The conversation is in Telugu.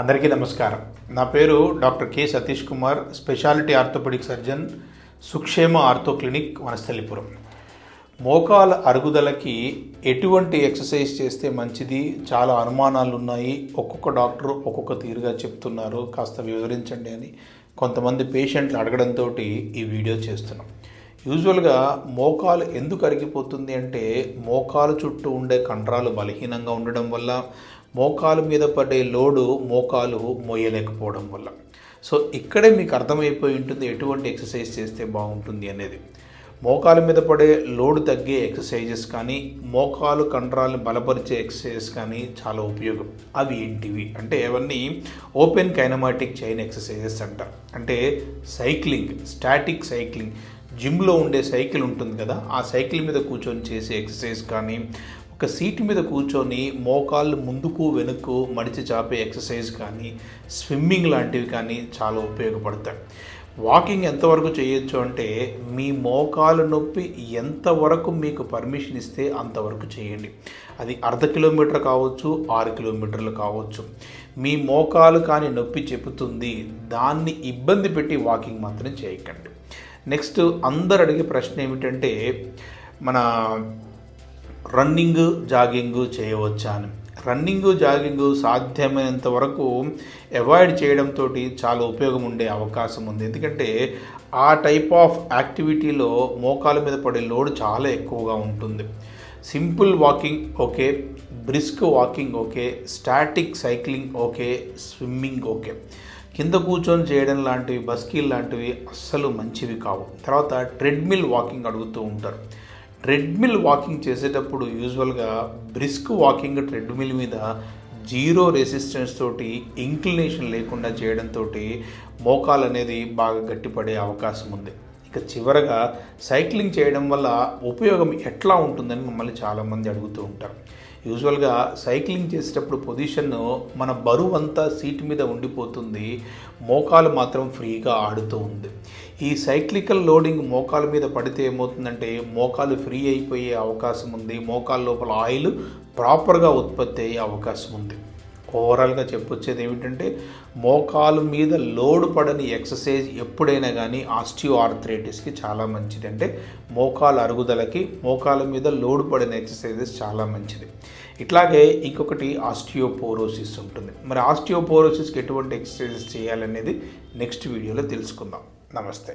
అందరికీ నమస్కారం. నా పేరు doctor K Satish Kumar speciality orthopedic surgeon Sukshema ortho clinic Vanasthalipuram. మోకాల అరుగుదలకి ఎటువంటి ఎక్సర్సైజ్ చేస్తే మంచిది? చాలా అనుమానాలు ఉన్నాయి ఒక్కొక్క డాక్టర్ ఒక్కొక్క తీరుగా చెప్తున్నారు. కాస్త వివరించండి అని కొంతమంది పేషెంట్లు అడగడంతో ఈ వీడియో చేస్తున్నాం. యూజువల్గా మోకాలు ఎందుకు అరిగిపోతుంది అంటే మోకాలు చుట్టూ ఉండే కండరాలు బలహీనంగా ఉండడం వల్ల మోకాలు మీద పడే లోడు మోకాలు మోయలేకపోవడం వల్ల. సో ఇక్కడే మీకు అర్థమైపోయి ఉంటుంది ఎటువంటి ఎక్సర్సైజ్ చేస్తే బాగుంటుంది అనేది. మోకాలు మీద పడే లోడు తగ్గే ఎక్సర్సైజెస్ కానీ మోకాలు కండరాలను బలపరిచే ఎక్సర్సైజెస్ కానీ చాలా ఉపయోగం. అవి ఏంటివి? అంటే అవన్నీ ఓపెన్ కైనమాటిక్ చైన్ ఎక్సర్సైజెస్ అంటారు అంటే సైక్లింగ్ స్టాటిక్ సైక్లింగ్. జిమ్లో ఉండే సైకిల్ ఉంటుంది కదా ఆ సైకిల్ మీద కూర్చొని చేసే ఎక్సర్సైజ్ కానీ ఒక సీట్ మీద కూర్చొని మోకాళ్ళు ముందుకు వెనుక్కు మడిచి చాపే ఎక్సర్సైజ్ కానీ స్విమ్మింగ్ లాంటివి కానీ చాలా ఉపయోగపడతాయి. వాకింగ్ ఎంతవరకు చేయొచ్చు అంటే మీ మోకాలు నొప్పి ఎంతవరకు మీకు పర్మిషన్ ఇస్తే అంతవరకు చేయండి. అది అర్ధ కిలోమీటర్ కావచ్చు ఆరు కిలోమీటర్లు కావచ్చు. మీ మోకాలు కానీ నొప్పి చెబుతుంది దాన్ని ఇబ్బంది పెట్టి వాకింగ్ మాత్రం చేయకండి. నెక్స్ట్ అందరు అడిగే ప్రశ్న ఏమిటంటే మన రన్నింగ్ జాగింగ్ చేయవచ్చా అని. రన్నింగ్ జాగింగ్ సాధ్యమైనంత వరకు అవాయిడ్ చేయడంతో చాలా ఉపయోగం ఉండే అవకాశం ఉంది. ఎందుకంటే ఆ టైప్ ఆఫ్ యాక్టివిటీలో మోకాల మీద పడే లోడ్ చాలా ఎక్కువగా ఉంటుంది. Simple walking okay brisk walking okay static cycling okay swimming okay. కింద కూర్చొని చేయడం లాంటివి బస్కీల్ లాంటివి అస్సలు మంచివి కావు. తర్వాత ట్రెడ్మిల్ వాకింగ్ అడుగుతూ ఉంటారు. ట్రెడ్మిల్ వాకింగ్ చేసేటప్పుడు యూజువల్గా బ్రిస్క్ వాకింగ్ ట్రెడ్మిల్ మీద జీరో రెసిస్టెన్స్ తోటి ఇంక్లినేషన్ లేకుండా చేయడంతో మోకాలు అనేది బాగా గట్టిపడే అవకాశం ఉంది. ఇక చివరగా సైక్లింగ్ చేయడం వల్ల ఉపయోగం ఎట్లా ఉంటుందని మమ్మల్ని చాలామంది అడుగుతూ ఉంటారు. యూజువల్గా సైక్లింగ్ చేసేటప్పుడు పొజిషన్ మన బరువు అంతా సీట్ మీద ఉండిపోతుంది. మోకాలు మాత్రం ఫ్రీగా ఆడుతూ ఉంది. ఈ సైక్లికల్ లోడింగ్ మోకాల మీద పడితే ఏమవుతుందంటే మోకాలు ఫ్రీ అయిపోయే అవకాశం ఉంది. మోకాల లోపల ఆయిల్ ప్రాపర్గా ఉత్పత్తి అయ్యే అవకాశం ఉంది. ఓవరాల్గా చెప్పొచ్చేది ఏమిటంటే మోకాలు మీద లోడ్ పడని ఎక్సర్సైజ్ ఎప్పుడైనా కానీ ఆస్టియో ఆర్థరైటిస్కి చాలా మంచిది. అంటే మోకాలు అరుగుదలకి మోకాల మీద లోడ్ పడిన ఎక్సర్సైజెస్ చాలా మంచిది. ఇట్లాగే ఇంకొకటి ఆస్టియోపోరోసిస్ ఉంటుంది. మరి ఆస్టియోపోరోసిస్కి ఎటువంటి ఎక్సర్సైజెస్ చేయాలనేది నెక్స్ట్ వీడియోలో తెలుసుకుందాం. నమస్తే